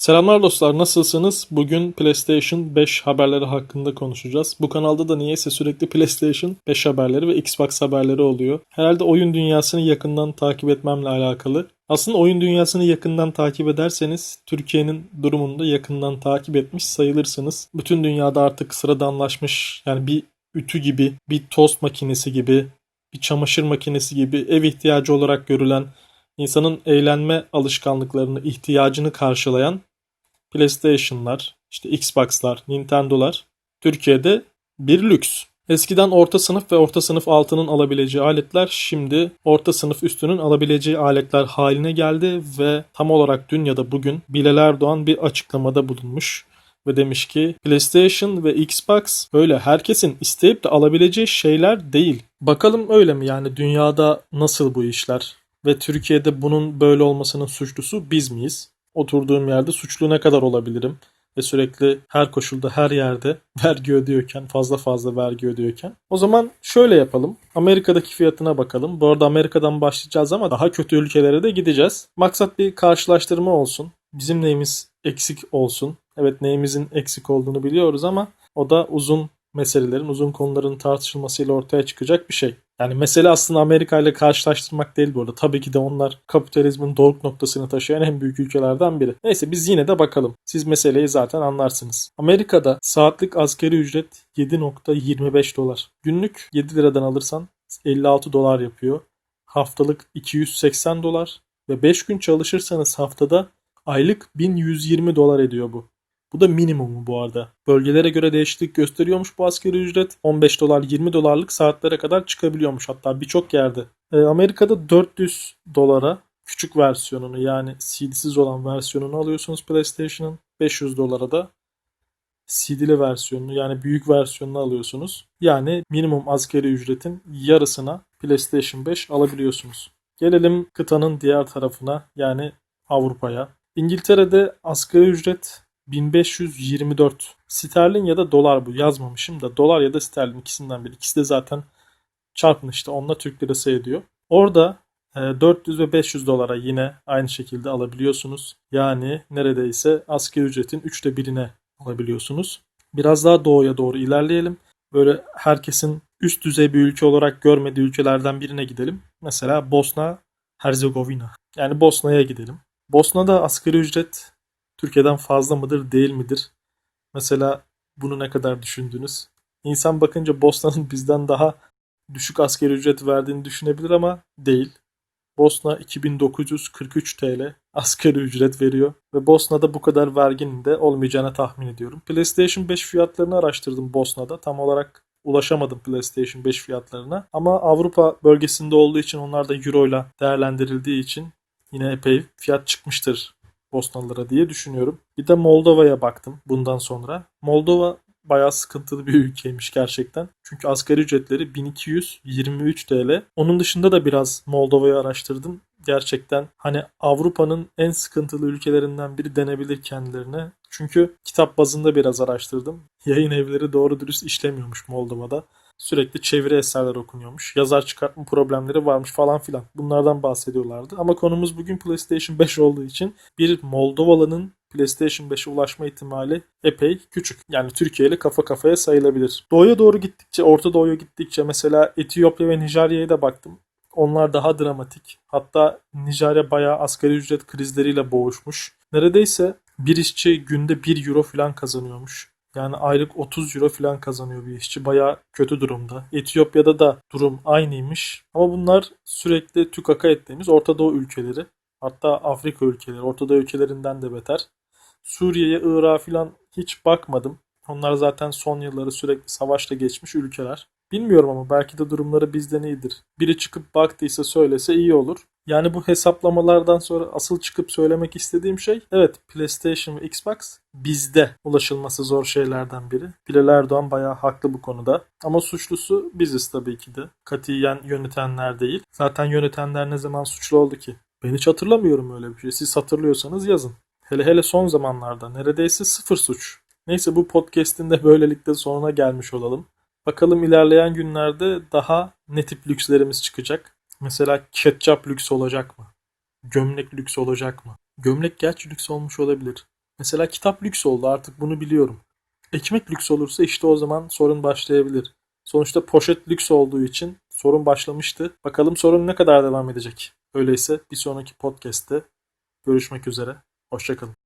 Selamlar dostlar nasılsınız? Bugün PlayStation 5 haberleri hakkında konuşacağız. Bu kanalda da niyeyse sürekli PlayStation 5 haberleri ve Xbox haberleri oluyor. Herhalde oyun dünyasını yakından takip etmemle alakalı. Aslında oyun dünyasını yakından takip ederseniz Türkiye'nin durumunu da yakından takip etmiş sayılırsınız. Bütün dünyada artık sıradanlaşmış yani bir ütü gibi, bir tost makinesi gibi, bir çamaşır makinesi gibi ev ihtiyacı olarak görülen insanın eğlenme alışkanlıklarını, ihtiyacını karşılayan PlayStation'lar, işte Xbox'lar, Nintendo'lar Türkiye'de bir lüks. Eskiden orta sınıf ve orta sınıf altının alabileceği aletler şimdi orta sınıf üstünün alabileceği aletler haline geldi ve tam olarak dün ya da bugün Bilal Erdoğan bir açıklamada bulunmuş ve demiş ki PlayStation ve Xbox böyle herkesin isteyip de alabileceği şeyler değil. Bakalım öyle mi yani dünyada nasıl bu işler ve Türkiye'de bunun böyle olmasının suçlusu biz miyiz? Oturduğum yerde suçlu ne kadar olabilirim? Ve sürekli her koşulda her yerde vergi ödüyorken fazla fazla vergi ödüyorken. O zaman şöyle yapalım. Amerika'daki fiyatına bakalım. Bu arada Amerika'dan başlayacağız ama daha kötü ülkelere de gideceğiz. Maksat bir karşılaştırma olsun. Bizim neyimiz eksik olsun. Evet neyimizin eksik olduğunu biliyoruz ama o da uzun meselelerin, uzun konuların tartışılmasıyla ortaya çıkacak bir şey. Yani mesele aslında Amerika ile karşılaştırmak değil bu arada. Tabii ki de onlar kapitalizmin doruk noktasını taşıyan en büyük ülkelerden biri. Neyse biz yine de bakalım. Siz meseleyi zaten anlarsınız. Amerika'da saatlik askeri ücret 7.25 dolar. Günlük 7 liradan alırsan 56 dolar yapıyor. Haftalık 280 dolar ve 5 gün çalışırsanız haftada aylık 1120 dolar ediyor bu. Bu da minimumu bu arada. Bölgelere göre değişiklik gösteriyormuş bu asgari ücret. 15 dolar 20 dolarlık saatlere kadar çıkabiliyormuş hatta birçok yerde. E, Amerika'da 400 dolara küçük versiyonunu yani CD'siz olan versiyonunu alıyorsunuz PlayStation'ın. 500 dolara da CD'li versiyonunu yani büyük versiyonunu alıyorsunuz. Yani minimum asgari ücretin yarısına PlayStation 5 alabiliyorsunuz. Gelelim kıtanın diğer tarafına yani Avrupa'ya. İngiltere'de asgari ücret 1524 sterlin ya da dolar bu yazmamışım da dolar ya da sterlin ikisinden biri. İkisi de zaten çarpın işte onunla Türk lirası ediyor. Orada 400 ve 500 dolara yine aynı şekilde alabiliyorsunuz. Yani neredeyse asgari ücretin üçte birine alabiliyorsunuz. Biraz daha doğuya doğru ilerleyelim. Böyle herkesin üst düzey bir ülke olarak görmediği ülkelerden birine gidelim. Mesela Bosna Herzegovina. Yani Bosna'ya gidelim. Bosna'da asgari ücret Türkiye'den fazla mıdır değil midir? Mesela bunu ne kadar düşündünüz? İnsan bakınca Bosna'nın bizden daha düşük asgari ücret verdiğini düşünebilir ama değil. Bosna 2943 TL asgari ücret veriyor ve Bosna'da bu kadar verginin de olmayacağını tahmin ediyorum. PlayStation 5 fiyatlarını araştırdım Bosna'da. Tam olarak ulaşamadım PlayStation 5 fiyatlarına. Ama Avrupa bölgesinde olduğu için onlar da euro ile değerlendirildiği için yine epey fiyat çıkmıştır Bosnalılara diye düşünüyorum. Bir de Moldova'ya baktım bundan sonra. Moldova bayağı sıkıntılı bir ülkeymiş gerçekten. Çünkü asgari ücretleri 1223 TL. Onun dışında da biraz Moldova'yı araştırdım. Gerçekten hani Avrupa'nın en sıkıntılı ülkelerinden biri denebilir kendilerine. Çünkü kitap bazında biraz araştırdım. Yayın evleri doğru dürüst işlemiyormuş Moldova'da. Sürekli çeviri eserler okunuyormuş. Yazar çıkartma problemleri varmış falan filan. Bunlardan bahsediyorlardı. Ama konumuz bugün PlayStation 5 olduğu için bir Moldovalı'nın PlayStation 5'e ulaşma ihtimali epey küçük. Yani Türkiye ile kafa kafaya sayılabilir. Doğuya doğru gittikçe, Orta Doğu'ya gittikçe mesela Etiyopya ve Nijerya'ya da baktım. Onlar daha dramatik. Hatta Nijerya bayağı asgari ücret krizleriyle boğuşmuş. Neredeyse bir işçi günde 1 euro falan kazanıyormuş. Yani aylık 30 euro falan kazanıyor bir işçi. Baya kötü durumda. Etiyopya'da da durum aynıymış. Ama bunlar sürekli tükaka ettiğimiz Orta Doğu ülkeleri. Hatta Afrika ülkeleri, Orta Doğu ülkelerinden de beter. Suriye'ye, Irak'a falan hiç bakmadım. Onlar zaten son yılları sürekli savaşla geçmiş ülkeler. Bilmiyorum ama belki de durumları bizden iyidir. Biri çıkıp baktıysa söylese iyi olur. Yani bu hesaplamalardan sonra asıl çıkıp söylemek istediğim şey evet PlayStation ve Xbox bizde ulaşılması zor şeylerden biri. Bilal Erdoğan bayağı haklı bu konuda. Ama suçlusu biziz tabii ki de. Katiyen yönetenler değil. Zaten yönetenler ne zaman suçlu oldu ki? Ben hiç hatırlamıyorum öyle bir şey. Siz hatırlıyorsanız yazın. Hele hele son zamanlarda neredeyse sıfır suç. Neyse bu podcast'in de böylelikle sonuna gelmiş olalım. Bakalım ilerleyen günlerde daha ne tip lükslerimiz çıkacak. Mesela ketçap lüks olacak mı? Gömlek lüks olacak mı? Gömlek gerçi lüks olmuş olabilir. Mesela kitap lüks oldu artık bunu biliyorum. Ekmek lüks olursa işte o zaman sorun başlayabilir. Sonuçta poşet lüks olduğu için sorun başlamıştı. Bakalım sorun ne kadar devam edecek. Öyleyse bir sonraki podcast'te görüşmek üzere. Hoşçakalın.